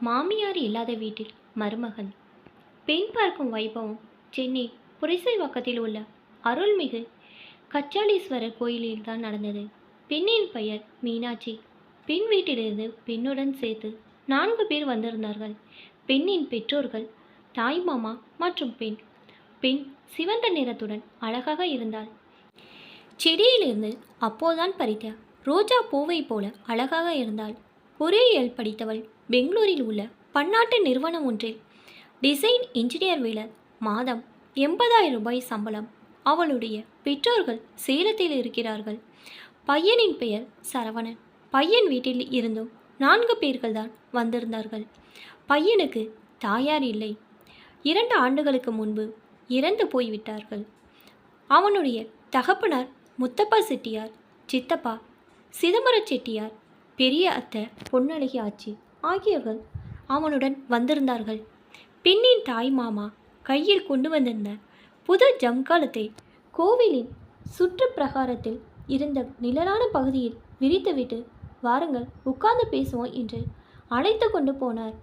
மாமியார் இல்லாத வீட்டில் மருமகன். பெண் பார்க்கும் வைபவம் சென்னை புரிசைவாக்கத்தில் உள்ள அருள்மிகு கச்சாலீஸ்வரர் கோயிலில் தான் நடந்தது. பெண்ணின் பெயர் மீனாட்சி. பெண் வீட்டிலிருந்து பெண்ணுடன் சேர்த்து நான்கு பேர் வந்திருந்தார்கள். பெண்ணின் பெற்றோர்கள் தாய் மாமா மற்றும் பெண். பெண் சிவந்த நிறத்துடன் அழகாக இருந்தாள். செடியிலிருந்து அப்போதான் பறித்த ரோஜா பூவை போல அழகாக இருந்தாள். பொறியியல் படித்தவள் பெங்களூரில் உள்ள பன்னாட்டு நிறுவனம் ஒன்றில் டிசைன் இன்ஜினியர் வீலர் மாதம் எண்பதாயிரம் ரூபாய் சம்பளம். அவளுடைய பெற்றோர்கள் சேலத்தில் இருக்கிறார்கள். பையனின் பெயர் சரவணன். பையன் வீட்டில் இருந்தும் நான்கு பேர்கள் தான் வந்திருந்தார்கள். பையனுக்கு தாயார் இல்லை. இரண்டு ஆண்டுகளுக்கு முன்பு இறந்து போய்விட்டார்கள். அவனுடைய தகப்பனார் முத்தப்பா செட்டியார் சித்தப்பா சிதம்பர செட்டியார் பெரிய அத்தை பொன்னழகி ஆச்சி ஆகியோர்கள் அவனுடன் வந்திருந்தார்கள். பெண்ணின் தாய் மாமா கையில் கொண்டு வந்திருந்த புது ஜம்காலத்தை கோவிலின் சுற்று பிரகாரத்தில் இருந்த நிழலான பகுதியில் விரித்துவிட்டு வாருங்கள் உட்கார்ந்து பேசுவோம் என்று அழைத்து கொண்டு போனார்.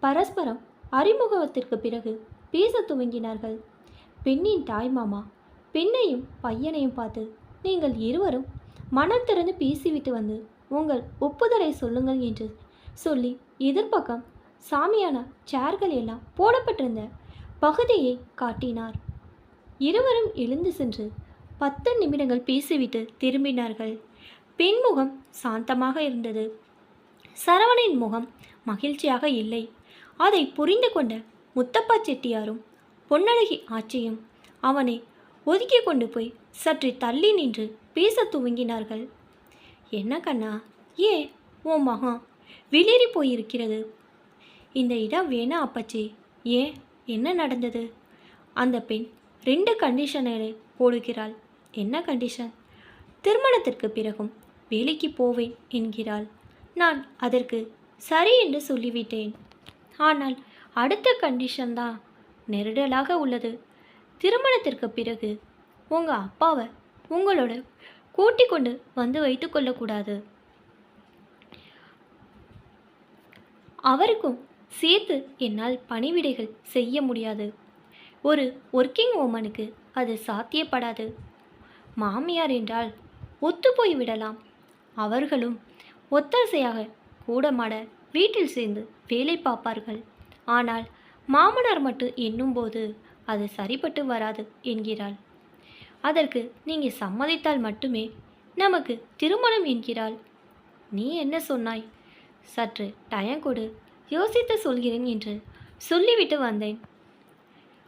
பரஸ்பரம் அறிமுகத்திற்கு பிறகு பேசத் துவங்கினார்கள். பெண்ணின் தாய் மாமா பெண்ணையும் பையனையும் பார்த்து நீங்கள் இருவரும் மனம் திறந்து பேசிவிட்டு வந்து உங்கள் ஒப்புதலை சொல்லுங்கள் என்று சொல்லி எதிர்ப்பக்கம் சாமியான சேர்கள் எல்லாம் போடப்பட்டிருந்த பகுதியை காட்டினார். இருவரும் எழுந்து சென்று பத்து நிமிடங்கள் பேசிவிட்டு திரும்பினார்கள். பெண் முகம் சாந்தமாக இருந்தது. சரவணின் முகம் மகிழ்ச்சியாக இல்லை. அதை புரிந்து கொண்ட முத்தப்பா செட்டியாரும் பொன்னழகி ஆச்சியும் அவனை ஒதுக்கி கொண்டு போய் சற்று தள்ளி நின்று பேசத் துவங்கினார்கள். என்ன கண்ணா? ஏன் உன் மகன் வெளியேறி போயிருக்கிறது. இந்த இடம் வேணா அப்பச்சி. ஏன்? என்ன நடந்தது? அந்த பெண் ரெண்டு கண்டிஷனை போடுகிறாள். என்ன கண்டிஷன் திருமணத்திற்கு பிறகும் வேலைக்கு போவேன் என்கிறாள். நான் அதற்கு சரி என்று சொல்லிவிட்டேன். ஆனால் அடுத்த கண்டிஷன் தான் நெருடலாக உள்ளது. திருமணத்திற்கு பிறகு உங்கள் அப்பாவை உங்களோட கூட்டிக் கொண்டு வந்து வைத்துக்கொள்ளக்கூடாது அவருக்கும் சேர்த்து என்னால் பணிவிடைகள் செய்ய முடியாது. ஒரு ஒர்க்கிங் உமனுக்கு அது சாத்தியப்படாது. மாமியார் என்றால் ஒத்துப்போய் விடலாம். அவர்களும் ஒத்தாசையாக கூடமாட வீட்டில் சேர்ந்து வேலை பார்ப்பார்கள். ஆனால் மாமனார் மட்டும் எண்ணும்போது அது சரிப்பட்டு வராது என்கிறாள். அதற்கு நீங்கள் சம்மதித்தால் மட்டுமே நமக்கு திருமணம் என்கிறாள். நீ என்ன சொன்னாய்? சற்று டயம் கொடு யோசித்து சொல்கிறேன் என்று சொல்லிவிட்டு வந்தேன்.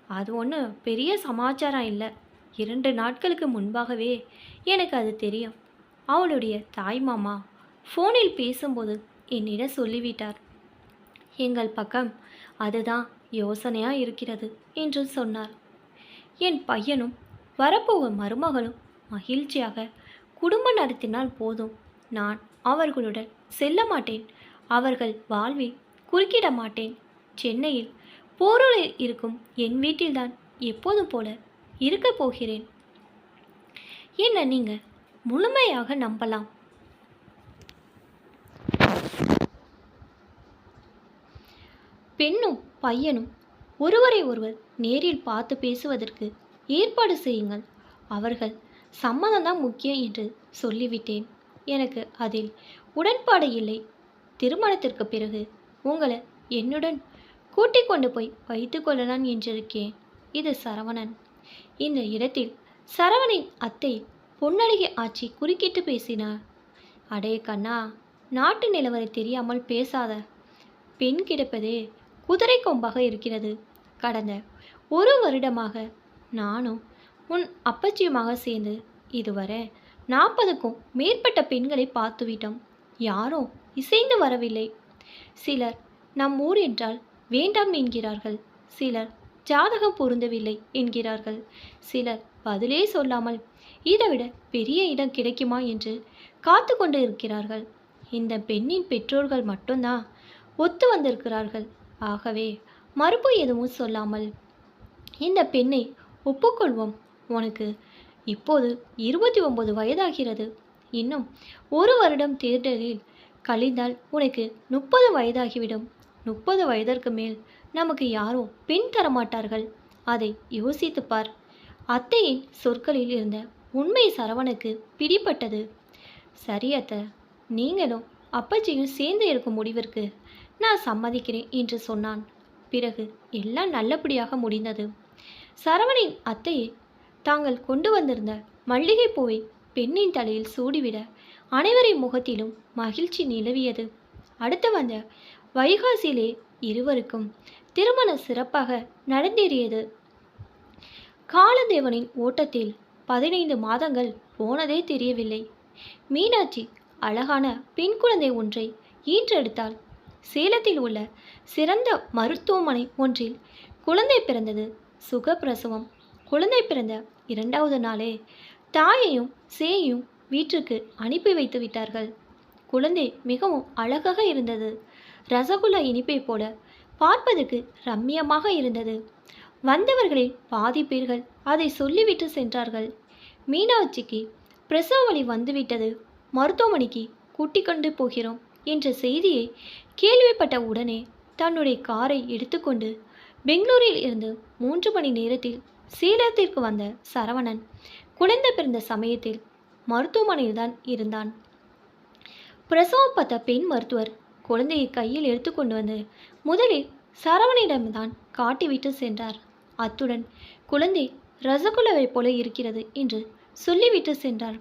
அது ஒன்றும் பெரிய சமாச்சாரம் இல்லை. இரண்டு நாட்களுக்கு முன்பாகவே எனக்கு அது தெரியும். அவளுடைய தாய் மாமா ஃபோனில் பேசும்போது என்னிடம் சொல்லிவிட்டார். எங்கள் பக்கம் அதுதான் யோசனையாக இருக்கிறது என்று சொன்னார். என் பையனும் வரப்போகும் மருமகளும் மகிழ்ச்சியாக குடும்பம் நடத்தினால் போதும். நான் அவர்களுடன் செல்ல மாட்டேன். அவர்கள் வாழ்வில் குறுக்கிட மாட்டேன். சென்னையில் போரூரில் இருக்கும் என் வீட்டில்தான் எப்போதும் போல இருக்கப் போகிறேன். என்ன நீங்கள் முழுமையாக நம்பலாம்? பெண்ணும் பையனும் ஒருவரை ஒருவர் நேரில் பார்த்து பேசுவதற்கு ஏற்பாடு செய்யுங்கள். அவர்கள் சம்மதம்தான் முக்கியம் என்று சொல்லிவிட்டேன். எனக்கு அதில் உடன்பாடு இல்லை. திருமணத்திற்கு பிறகு உங்களை என்னுடன் கூட்டிக் கொண்டு போய் வைத்துக் கொள்ளலாம் என்றிருக்கேன். இது சரவணன். இந்த இடத்தில் சரவணின் அத்தை பொன்னழகி ஆட்சி குறுக்கிட்டு பேசினார் அடே கண்ணா நாட்டு நிலவரை தெரியாமல் பேசாத. பெண் கிடப்பதே குதிரை கொம்பாக இருக்கிறது. கடந்த ஒரு வருடமாக நானும் உன் அப்பச்சியுமாக சேர்ந்து இதுவரை நாற்பதுக்கும் மேற்பட்ட பெண்களை பார்த்துவிட்டோம். யாரும் இசைந்து வரவில்லை. சிலர் நம் ஊர் என்றால் வேண்டாம் என்கிறார்கள். சிலர் ஜாதகம் பொருந்தவில்லை என்கிறார்கள். சிலர் பதிலே சொல்லாமல் இதைவிட பெரிய இடம் கிடைக்குமா என்று காத்து கொண்டு இருக்கிறார்கள் இந்த பெண்ணின் பெற்றோர்கள் மட்டும்தான் ஒத்து வந்திருக்கிறார்கள். ஆகவே மறுப்பு எதுவும் சொல்லாமல் இந்த பெண்ணை ஒப்புக்கொள்வோம். உனக்கு இப்போது இருபத்தி ஒன்பது வயதாகிறது. இன்னும் ஒரு வருடம் தேர்தலில் கழிந்தால் உனக்கு முப்பது வயதாகிவிடும். முப்பது வயதிற்கு மேல் நமக்கு யாரும் பின் தரமாட்டார்கள். அதை யோசித்து பார். அத்தையின் சொற்களில் இருந்த உண்மை சரவணுக்கு பிடிபட்டது. சரி அத்தை. நீங்களும் அப்பச்சியும் சேர்ந்து இருக்கும் முடிவிற்கு நான் சம்மதிக்கிறேன் என்று சொன்னான். பிறகு எல்லாம் நல்லபடியாக முடிந்தது. சரவணின் அத்தையை தாங்கள் கொண்டு வந்திருந்த மல்லிகை பூவை பெண்ணின் தலையில் சூடிவிட அனைவரின் முகத்திலும் மகிழ்ச்சி நிலவியது. அடுத்து வந்த வைகாசியிலே இருவருக்கும் திருமணம் சிறப்பாக நடந்தேறியது. காலதேவனின் ஓட்டத்தில் பதினைந்து மாதங்கள் போனதே தெரியவில்லை. மீனாட்சி அழகான பெண் குழந்தை ஒன்றை ஈன்றெடுத்தாள். சேலத்தில் உள்ள சிறந்த மருத்துவமனை ஒன்றில் குழந்தை பிறந்தது. சுகப்பிரசவம். குழந்தை பிறந்த இரண்டாவது நாளே தாயையும் சேயும் வீட்டுக்கு அனுப்பி வைத்து விட்டார்கள். குழந்தை மிகவும் அழகாக இருந்தது. ரசகுல்லா இனிப்பை போல பார்ப்பதற்கு ரம்மியமாக இருந்தது. வந்தவர்களில் பாதி பேர்கள் அதை சொல்லிவிட்டு சென்றார்கள். மீனாட்சிக்கு பிரசவ வழி வந்துவிட்டது. மருத்துவமனைக்கு கூட்டிக் கொண்டு போகிறோம் என்ற செய்தியை கேள்விப்பட்ட உடனே தன்னுடைய காரை எடுத்துக்கொண்டு பெங்களூரில் இருந்து மூன்று மணி நேரத்தில் சேலத்திற்கு வந்த சரவணன் குழந்தை பிறந்த சமயத்தில் மருத்துவமனையில் தான் இருந்தான். பிரசவம் பார்த்த பெண் மருத்துவர் குழந்தையை கையில் எடுத்துக்கொண்டு வந்து முதலில் சரவணிடம்தான் காட்டிவிட்டு சென்றார். அத்துடன் குழந்தை ரசகுல்லாவைப் போல இருக்கிறது என்று சொல்லிவிட்டு சென்றார்.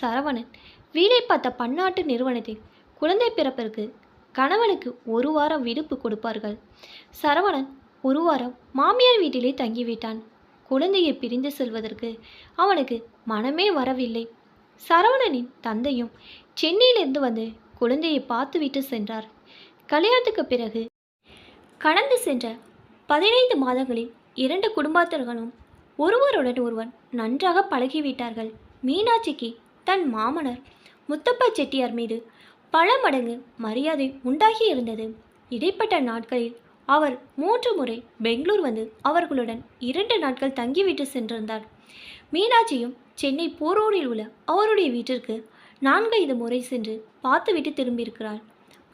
சரவணன் வீடை பார்த்த பன்னாட்டு நிறுவனத்தில் குழந்தை பிறப்பிற்கு கணவனுக்கு ஒரு வாரம் விடுப்பு கொடுப்பார்கள். சரவணன் ஒரு வாரம் மாமியார் வீட்டிலே தங்கிவிட்டான். குழந்தையை பிரிந்து செல்வதற்கு அவனுக்கு மனமே வரவில்லை. சரவணனின் தந்தையும் சென்னையிலிருந்து வந்து குழந்தையை பார்த்துவிட்டு சென்றார். கல்யாணத்துக்கு பிறகு கடந்து சென்ற பதினைந்து மாதங்களில் இரண்டு குடும்பத்தினர்களும் ஒருவருடன் ஒருவர் நன்றாக பழகிவிட்டார்கள். மீனாட்சிக்கு தன் மாமனர் முத்தப்பா செட்டியார் மீது பல மடங்கு மரியாதை உண்டாகி இருந்தது. இடைப்பட்ட நாட்களில் அவர் மூன்று முறை பெங்களூர் வந்து அவர்களுடன் இரண்டு நாட்கள் தங்கிவிட்டு சென்றிருந்தார். மீனாட்சியும் சென்னை போரூரில் உள்ள அவருடைய வீட்டிற்கு நான்கைந்து முறை சென்று பார்த்துவிட்டு திரும்பியிருக்கிறார்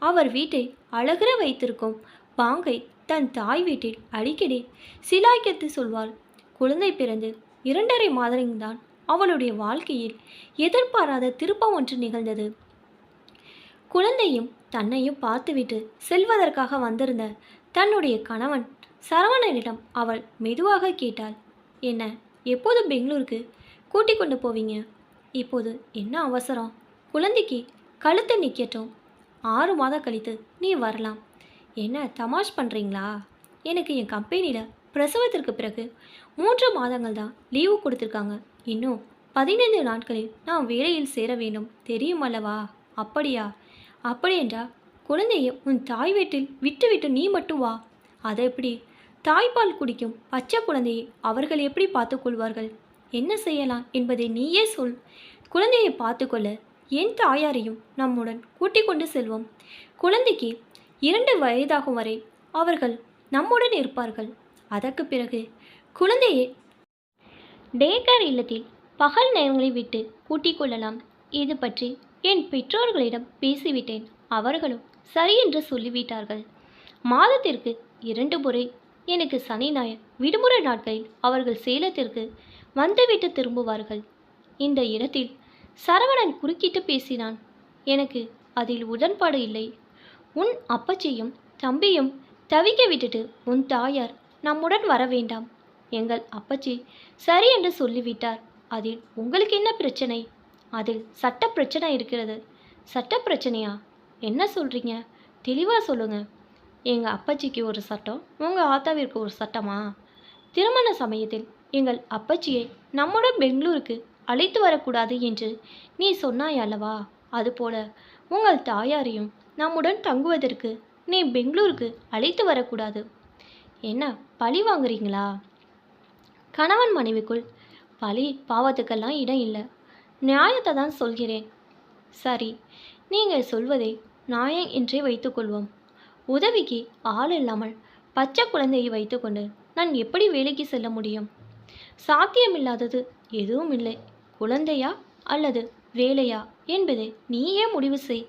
அவர் வீட்டை அழகுற வைத்திருக்கும் பாங்கை தன் தாய் வீட்டில் அடிக்கடி சிலாய்க்கத்து சொல்வாள். குழந்தை பிறந்து இரண்டரை மாதங்கள்தான் அவளுடைய வாழ்க்கையில் எதிர்பாராத திருப்பம் ஒன்று நிகழ்ந்தது. குழந்தையும் தன்னையும் பார்த்துவிட்டு செல்வதற்காக வந்திருந்த தன்னுடைய கணவன் சரவணனிடம் அவள் மெதுவாக கேட்டாள் என்ன எப்போது பெங்களூருக்கு கூட்டிக் கொண்டு போவீங்க. இப்போது என்ன அவசரம்? குழந்தைக்கு கழுத்தை நிற்கட்டும் ஆறு மாதம் கழித்து நீ வரலாம். என்ன தமாஷ் பண்ணுறீங்களா எனக்கு என் கம்பெனியில் பிரசவத்திற்கு பிறகு மூன்று மாதங்கள் தான் லீவு கொடுத்துருக்காங்க. இன்னும் பதினைந்து நாட்களில் நான் வேலையில் சேர வேண்டும். தெரியும் அல்லவா? அப்படியா? அப்படியென்றா குழந்தையை உன் தாய் வீட்டில் விட்டுவிட்டு நீ மட்டும் வா. அதை எப்படி தாய்ப்பால் குடிக்கும் பச்சை குழந்தையை அவர்கள் எப்படி பார்த்துக்கொள்வார்கள் என்ன செய்யலாம் என்பதை நீயே சொல். குழந்தையை பார்த்துக்கொள்ள என் தாயாரையும் நம்முடன் கூட்டிக் கொண்டு செல்வோம். குழந்தைக்கு இரண்டு வயதாகும் வரை அவர்கள் நம்முடன் இருப்பார்கள். அதற்கு பிறகு குழந்தையை டேகர் இல்லத்தில் பகல் நேரங்களை விட்டு கூட்டிக் கொள்ளலாம். இது பற்றி என் பெற்றோர்களிடம் பேசிவிட்டேன். அவர்களும் சரி என்று சொல்லிவிட்டார்கள். மாதத்திற்கு இரண்டு முறை எனக்கு சனி ஞாயிறு விடுமுறை நாட்களில் அவர்கள் சேலத்திற்கு வந்துவிட்டு திரும்புவார்கள். இந்த இடத்தில் சரவணன் குறுக்கிட்டு பேசினான். எனக்கு அதில் உடன்பாடு இல்லை. உன் அப்பச்சியும் தம்பியும் தவிக்க விட்டுட்டு உன் தாயார் நம்முடன் வர வேண்டாம். எங்கள் அப்பச்சி சரி என்று சொல்லிவிட்டார். அதில் உங்களுக்கு என்ன பிரச்சனை? அதில் சட்ட பிரச்சனை இருக்கிறது. சட்ட பிரச்சனையா? என்ன சொல்கிறீங்க தெளிவாக சொல்லுங்க. எங்கள் அப்பச்சிக்கு ஒரு சட்டம் உங்கள் ஆத்தாவிற்கு ஒரு சட்டமா? திருமண சமயத்தில் எங்கள் அப்பச்சியை நம்முடன் பெங்களூருக்கு அழைத்து வரக்கூடாது என்று நீ சொன்னாய் அல்லவா? அதுபோல உங்கள் தாயாரையும் நம்முடன் தங்குவதற்கு நீ பெங்களூருக்கு அழைத்து வரக்கூடாது. என்ன பழி வாங்குறீங்களா? கணவன் மனைவிக்குள் பழி பாவத்துக்கெல்லாம் இடம் இல்லை. நியாயத்தை தான் சொல்கிறேன். சரி நீங்கள் சொல்வதை நியாயம் என்றே வைத்துக்கொள்வோம் உதவிக்கு ஆள் இல்லாமல் பச்சை குழந்தையை வைத்துக்கொண்டு நான் எப்படி வேலைக்கு செல்ல முடியும்? சாத்தியமில்லாதது எதுவும் இல்லை. குழந்தையா அல்லது வேலையா என்பதை நீயே முடிவு செய்.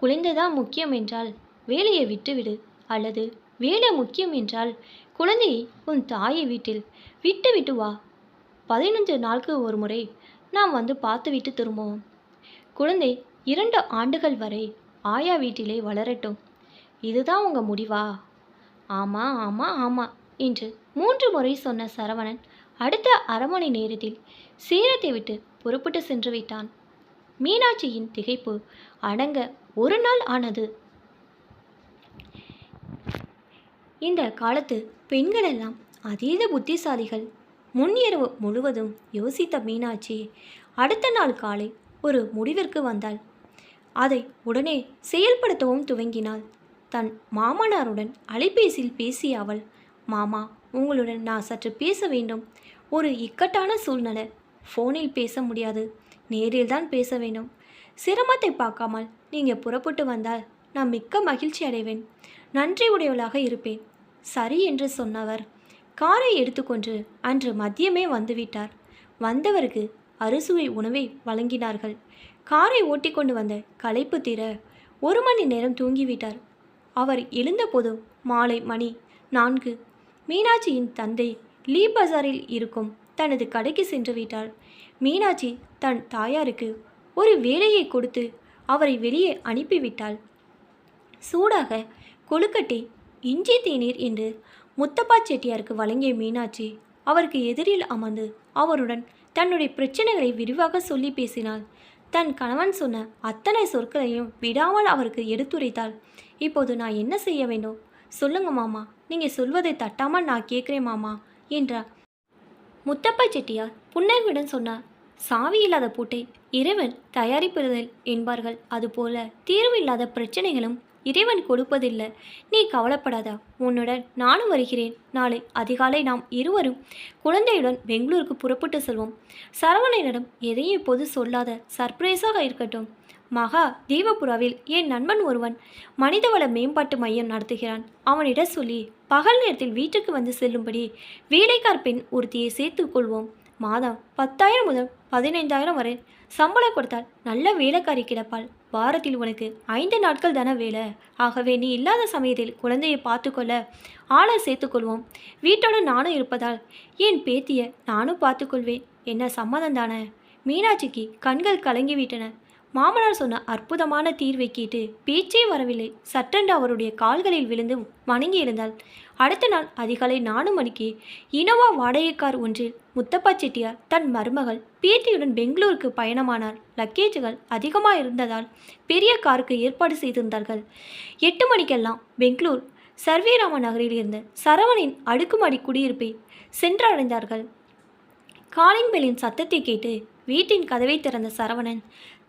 குழந்தைதான் முக்கியம் என்றால் வேலையை விட்டுவிடு அல்லது வேலை முக்கியம் என்றால் குழந்தையை உன் தாயை வீட்டில் விட்டு விட்டு வா. பதினஞ்சு நாளுக்கு ஒரு முறை நாம் வந்து பார்த்துவிட்டு திரும்புவோம். குழந்தை இரண்டு ஆண்டுகள் வரை ஆயா வீட்டிலே வளரட்டும். இதுதான் உங்கள் முடிவா? ஆமாம் ஆமாம் ஆமாம் என்று மூன்று முறை சொன்ன சரவணன் அடுத்த அரை மணி நேரத்தில் சேலத்தை விட்டு புறப்பட்டு சென்று விட்டான். மீனாட்சியின் திகைப்பு அடங்க ஒரு நாள் ஆனது. இந்த காலத்து பெண்களெல்லாம் அதீத புத்திசாலிகள். முன்னிரவு முழுவதும் யோசித்த மீனாட்சி அடுத்த நாள் காலை ஒரு முடிவிற்கு வந்தாள். அதை உடனே செயல்படுத்தவும் துவங்கினாள். தன் மாமனாருடன் அலைபேசியில் பேசிய அவள் மாமா உங்களுடன் நான் சற்று பேச வேண்டும். ஒரு இக்கட்டான சூழ்நிலை. ஃபோனில் பேச முடியாது. நேரில் தான் பேச வேண்டும் சிரமத்தை பார்க்காமல் நீங்கள் புறப்பட்டு வந்தால் நான் மிக்க மகிழ்ச்சி அடைவேன். நன்றி உடையவளாக இருப்பேன். சரி என்று சொன்னவர். காரை எடுத்துக்கொண்டு அன்று மதியமே வந்துவிட்டார் வந்தவருக்கு அறுசுவை உணவை வழங்கினார்கள். காரை ஓட்டிக்கொண்டு வந்த களைப்பு தீர ஒரு மணி நேரம் தூங்கிவிட்டார். அவர் எழுந்தபோது மாலை மணி நான்கு. மீனாட்சியின் தந்தை லீ பஜாரில் இருக்கும். தனது கடைக்கு சென்று விட்டார் மீனாட்சி தன் தாயாருக்கு ஒரு வேலையை கொடுத்து அவரை வெளியே அனுப்பிவிட்டாள் சூடாக கொழுக்கட்டை இஞ்சி தேநீர் என்று முத்தப்பா செட்டியாருக்கு வழங்கிய மீனாட்சி அவருக்கு எதிரில் அமர்ந்து அவருடன் தன்னுடைய பிரச்சனைகளை விரிவாக சொல்லி பேசினாள். தன் கணவன் சொன்ன அத்தனை சொற்களையும் விடாமல் அவருக்கு எடுத்துரைத்தாள். இப்போது நான் என்ன செய்ய வேண்டும்? சொல்லுங்க மாமா. நீங்கள் சொல்வதை தட்டாமல் நான் கேட்குறேன் மாமா. என்றார். முத்தப்பா செட்டியார் புன்னகையுடன் சொன்னார் சாவி இல்லாத பூட்டை இறைவன் தயாரிப்பதில் என்பார்கள். அதுபோல தீர்வு இல்லாத பிரச்சனைகளும் இறைவன் கொடுப்பதில்லை. நீ கவலைப்படாதா? உன்னுடன் நானும் வருகிறேன். நாளை அதிகாலை நாம் இருவரும் குழந்தையுடன் பெங்களூருக்கு புறப்பட்டு செல்வோம். சரவணனிடம் எதையும் இப்போது சொல்லாத சர்ப்ரைஸாக இருக்கட்டும். மகா தீபபுராவில் என் நண்பன் ஒருவன் மனிதவள மேம்பாட்டு மையம் நடத்துகிறான். அவனிடம் சொல்லி பகல் நேரத்தில் வீட்டுக்கு வந்து செல்லும்படி வேலைக்கார் பெண் ஒருத்தியை சேர்த்து கொள்வோம். மாதம் பத்தாயிரம் முதல் பதினைந்தாயிரம் வரை சம்பளம் கொடுத்தால் நல்ல வேலைக்காரி கிடப்பாள். வாரத்தில் உனக்கு ஐந்து நாட்கள் தானே வேலை. ஆகவே நீ இல்லாத சமயத்தில் குழந்தையை பார்த்துக்கொள்ள ஆளை சேர்த்துக்கொள்வோம் வீட்டோட நானும் இருப்பதால் என் பேத்தியை நானும் பார்த்துக்கொள்வேன் என்ன சம்மதம் தானே? மீனாட்சிக்கு கண்கள் கலங்கிவிட்டன. மாமனார் சொன்ன அற்புதமான தீர்வை கேட்டு பேச்சே வரவில்லை. சட்டென்று அவருடைய கால்களில் விழுந்து வணங்கி இருந்தாள் அடுத்த நாள் அதிகாலை நாலு மணிக்கு இனோவா வாடகைக்கார் ஒன்றில் முத்தப்பா செட்டியார் தன் மருமகள் பேத்தியுடன் பெங்களூருக்கு பயணமானார். லக்கேஜுகள் அதிகமாக இருந்ததால் பெரிய காருக்கு ஏற்பாடு செய்திருந்தார்கள். எட்டு மணிக்கெல்லாம் பெங்களூர் சர்வேராம நகரில் இருந்த சரவணின் அடுக்குமாடி குடியிருப்பை சென்றடைந்தார்கள். காலிங் பெல்லின் சத்தத்தை கேட்டு வீட்டின் கதவை திறந்த சரவணன்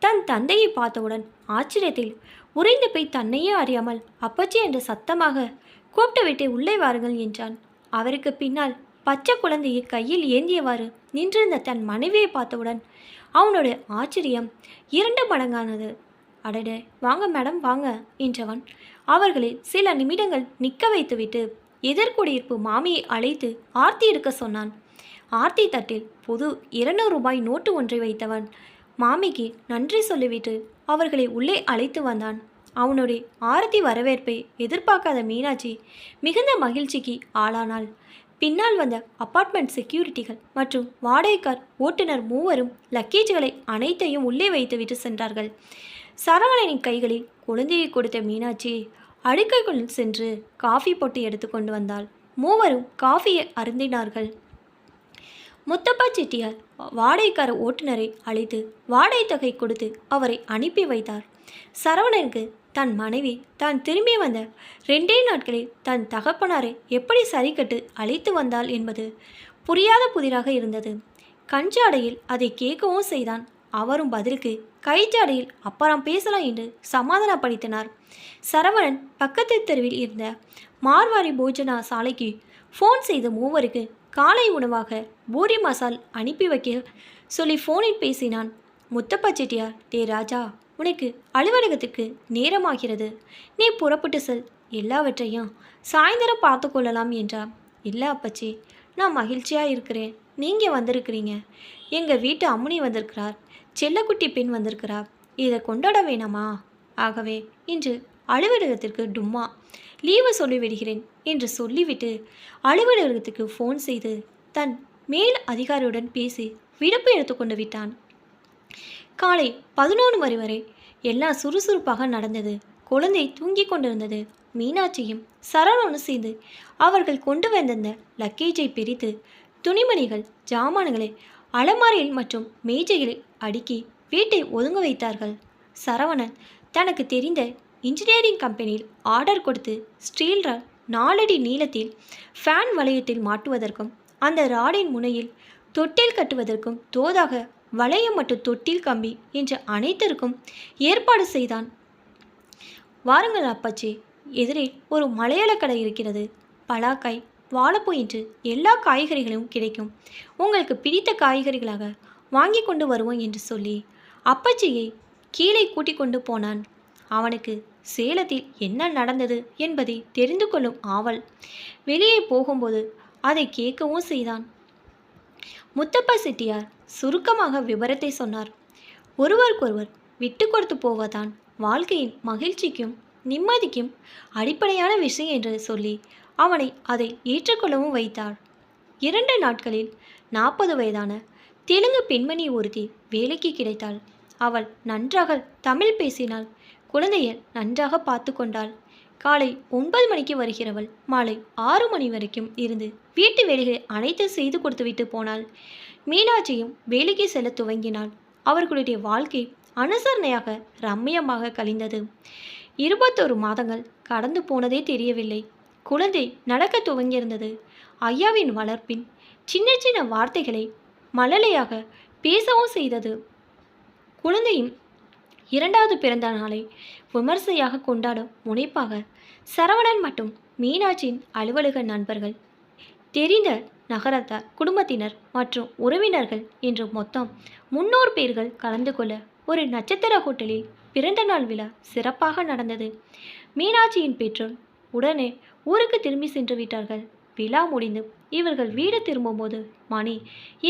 தன் தந்தையை பார்த்தவுடன் ஆச்சரியத்தில் உறைந்து போய் தன்னையே அறியாமல் அப்பச்சி என்று சத்தமாக கூப்பிட்டு விட்டு உள்ளே வாருங்கள் என்றான். அவருக்கு பின்னால் பச்சை குழந்தையை கையில் ஏந்தியவாறு நின்றிருந்த தன் மனைவியை பார்த்தவுடன் அவனுடைய ஆச்சரியம் இரண்டு மடங்கானது. அடடே வாங்க மேடம் வாங்க என்றவன் அவர்களை சில நிமிடங்கள் நிற்க வைத்துவிட்டு எதிர்குடியிருப்பு மாமியை அழைத்து ஆர்த்தி இருக்க சொன்னான். ஆர்த்தி தட்டில் புது இருநூறு ரூபாய் நோட்டு ஒன்றை வைத்தவன் மாமிக்கு நன்றி சொல்லிவிட்டு அவர்களை உள்ளே அழைத்து வந்தான். அவனுடைய ஆரத்தி வரவேற்பை எதிர்பார்க்காத மீனாட்சி மிகுந்த மகிழ்ச்சிக்கு ஆளானாள். பின்னால் வந்த அப்பார்ட்மெண்ட் செக்யூரிட்டிகள் மற்றும் வாடகைக்கார் ஓட்டுநர் மூவரும் லக்கேஜ்களை அனைத்தையும் உள்ளே வைத்துவிட்டு சென்றார்கள். சரவணனின் கைகளில் குழந்தையை கொடுத்த மீனாட்சி அடுக்கைக்குள் சென்று காஃபி போட்டு எடுத்துக்கொண்டு வந்தாள். மூவரும் காஃபியை அருந்தினார்கள். முத்தப்பா செட்டியார் வாடகைக்கார ஓட்டுநரை அழைத்து வாடகை தொகை கொடுத்து அவரை அனுப்பி வைத்தார். சரவணனுக்கு தன் மனைவி தான் திரும்பி வந்த ரெண்டே நாட்களில் தன் தகப்பனாரை எப்படி சரிக்கட்டு அழைத்து வந்தாள் என்பது புரியாத புதிராக இருந்தது. கஞ்சாடையில் அதை கேட்கவும் செய்தான். அவரும் பதிலுக்கு கைச்சாடையில் அப்புறம் பேசலாம் என்று சமாதானப்படுத்தினார். சரவணன் பக்கத்து தெருவில் இருந்த மார்வாரி போஜனா சாலைக்கு ஃபோன் செய்த மூவருக்கு காலை உணவாக பூரி மசால் அனுப்பி வைக்க சொல்லி ஃபோனில் பேசினான். முத்தப்பா செட்டியார் டே ராஜா உனக்கு அலுவலகத்துக்கு நேரமாகிறது. நீ புறப்பட்டு செல். எல்லாவற்றையும் சாயந்தரம் பார்த்து கொள்ளலாம் என்றார். இல்லை அப்பச்சி நான் மகிழ்ச்சியாக இருக்கிறேன். நீங்கள் வந்திருக்கிறீங்க. எங்கள் வீட்டு அம்முனி வந்திருக்கிறார். செல்லக்குட்டி பெண் வந்திருக்கிறார். இதை கொண்டாட வேணாமா? ஆகவே இன்று அலுவலகத்திற்கு டும்மா. லீவு சொல்லிவிடுகிறேன் என்று சொல்லிவிட்டு அலுவலகத்துக்கு ஃபோன் செய்து தன் மேல் அதிகாரியுடன் பேசி விடுப்பு எடுத்துக்கொண்டு விட்டான். காலை பதினொன்று மணி வரை எல்லாம் சுறுசுறுப்பாக நடந்தது. குழந்தை தூங்கிக் கொண்டிருந்தது. மீனாட்சியும் சரவணனு சேர்ந்து அவர்கள் கொண்டு வந்திருந்த லக்கேஜை பிரித்து துணிமணிகள் ஜாமான்களை அலமாரியில் மற்றும் மேஜைகளை அடுக்கி வீட்டை ஒதுங்க வைத்தார்கள். சரவணன் தனக்கு தெரிந்த இன்ஜினியரிங் கம்பெனியில் ஆர்டர் கொடுத்து ஸ்டீல் ராட் நாலடி நீளத்தில் ஃபேன் வளையத்தில் மாட்டுவதற்கும் அந்த ராடின் முனையில் தொட்டில் கட்டுவதற்கும் தோதாக வளையம் மற்றும் தொட்டில் கம்பி என்ற அனைத்திற்கும் ஏற்பாடு செய்தான். வாருங்கள் அப்பாச்சி எதிரில் ஒரு மலையாள கடை இருக்கிறது. பலாக்காய் வாழைப்பூ என்று எல்லா காய்கறிகளும் கிடைக்கும். உங்களுக்கு பிடித்த காய்கறிகளாக வாங்கி கொண்டு வருவோம் என்று சொல்லி அப்பச்சியை கீழே கூட்டிக் கொண்டு போனான். அவனுக்கு சேலத்தில் என்ன நடந்தது என்பதை தெரிந்து கொள்ளும் ஆவல் வெளியே போகும்போது அதை கேட்கவும் செய்தான். முத்தப்ப செட்டியார் சுருக்கமாக விவரத்தை சொன்னார். ஒருவருக்கொருவர் விட்டு கொடுத்து போவதான் வாழ்க்கையின் மகிழ்ச்சிக்கும் நிம்மதிக்கும் அடிப்படையான விஷயம் என்று சொல்லி அவனை அதை ஏற்றுக்கொள்ளவும் வைத்தார். இரண்டு நாட்களில் நாற்பது வயதான தெலுங்கு பெண்மணி ஒருத்தி வேலைக்கு கிடைத்தாள். அவள் நன்றாக தமிழ் பேசினாள் குழந்தையை நன்றாக பார்த்து கொண்டாள். காலை ஒன்பது மணிக்கு வருகிறவள் மாலை ஆறு மணி வரைக்கும் இருந்து வீட்டு வேலைகளை அனைத்து செய்து கொடுத்துவிட்டு போனாள். மீனாட்சியும் வேலைக்கு செல்ல துவங்கினாள். அவர்களுடைய வாழ்க்கை அனுசரணையாக ரம்மியமாக கழிந்தது. இருபத்தொரு மாதங்கள் கடந்து போனதே தெரியவில்லை. குழந்தை நடக்க துவங்கியிருந்தது. ஐயாவின் வளர்ப்பின் சின்ன சின்ன வார்த்தைகளை மழலையாக பேசவும் செய்தது. குழந்தையும் இரண்டாவது பிறந்த நாளை விமர்சையாக கொண்டாடும் முனைப்பாக சரவணன் மற்றும் மீனாட்சியின் அலுவலக நண்பர்கள். தெரிந்த நகரத்தார் குடும்பத்தினர் மற்றும் உறவினர்கள் என்று மொத்தம் முன்னூறு பேர்கள் கலந்து கொள்ள ஒரு நட்சத்திர ஹோட்டலில் பிறந்த நாள் விழா சிறப்பாக நடந்தது. மீனாட்சியின் பெற்றோர் உடனே ஊருக்கு திரும்பி சென்று விட்டார்கள். விழா முடிந்து இவர்கள் வீடு திரும்பும்போது மணி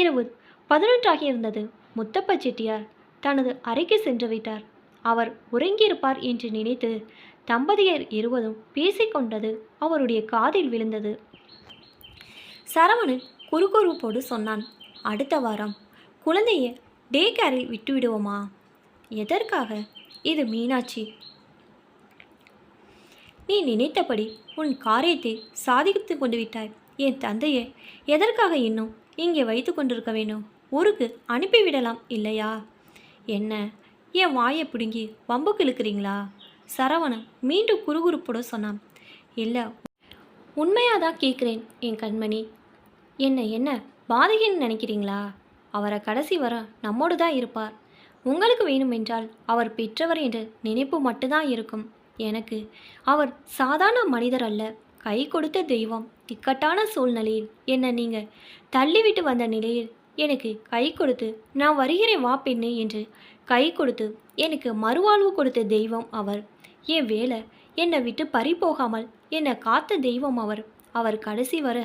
இரவு பதினொன்றாகி இருந்தது முத்தப்ப செட்டியார் தனது அறைக்கு சென்று விட்டார். அவர் உறங்கியிருப்பார் என்று நினைத்து தம்பதியர் இருவரும் பேசிக்கொண்டது அவருடைய காதில் விழுந்தது. சரவணன் குறுகுறுப்போடு சொன்னான் அடுத்த வாரம் குழந்தைய டே கேரில் விட்டுவிடுவோமா? எதற்காக? இது மீனாட்சி. நீ நினைத்தபடி உன் காரியத்தை சாதித்து கொண்டு விட்டாய். என் தந்தையை எதற்காக இன்னும் இங்கே வைத்து கொண்டிருக்க வேண்டும்? ஊருக்கு அனுப்பிவிடலாம் இல்லையா? என்ன? என் வாயை பிடுங்கி வம்புக்கு இழுக்கிறீங்களா? சரவணன் மீண்டும் குறுகுறுப்போட சொன்னான். இல்லை உண்மையாக தான் கேட்குறேன் என் கண்மணி. என்ன என்ன? பாதகின்னு நினைக்கிறீங்களா? அவரை கடைசி வர நம்மோடு தான் இருப்பார். உங்களுக்கு வேணுமென்றால் அவர் பெற்றவர் என்ற நினைப்பு மட்டும்தான் இருக்கும். எனக்கு அவர் சாதாரண மனிதர் அல்ல. கை கொடுத்த தெய்வம் இக்கட்டான சூழ்நிலையில் என்னை நீங்கள் தள்ளிவிட்டு வந்த நிலையில் எனக்கு கை கொடுத்து நான் வருகிறேன் வா பெண்ணு என்று. கை கொடுத்து எனக்கு மறுவாழ்வு கொடுத்த தெய்வம் அவர். என் வேலை என்னை விட்டு பறி போகாமல் என்னை காத்த தெய்வம் அவர். அவர் கடைசி வர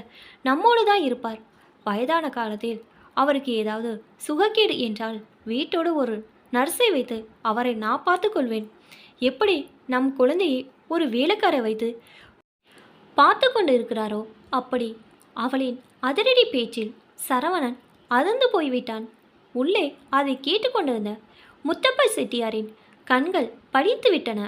நம்மோடு தான் இருப்பார். வயதான காலத்தில் அவருக்கு ஏதாவது சுகக்கேடு என்றால் வீட்டோடு ஒரு நர்ஸை வைத்து அவரை நான் பார்த்துக்கொள்வேன் எப்படி நம் குழந்தையை ஒரு வேலைக்காரை வைத்து பார்த்து கொண்டு இருக்கிறாரோ அப்படி அவளின் அதிரடி பேச்சில் சரவணன் அதிர்ந்து போய்விட்டான். உள்ளே அதை கேட்டுக்கொண்டிருந்த முத்தப்ப செட்டியாரின் கண்கள் படித்து விட்டன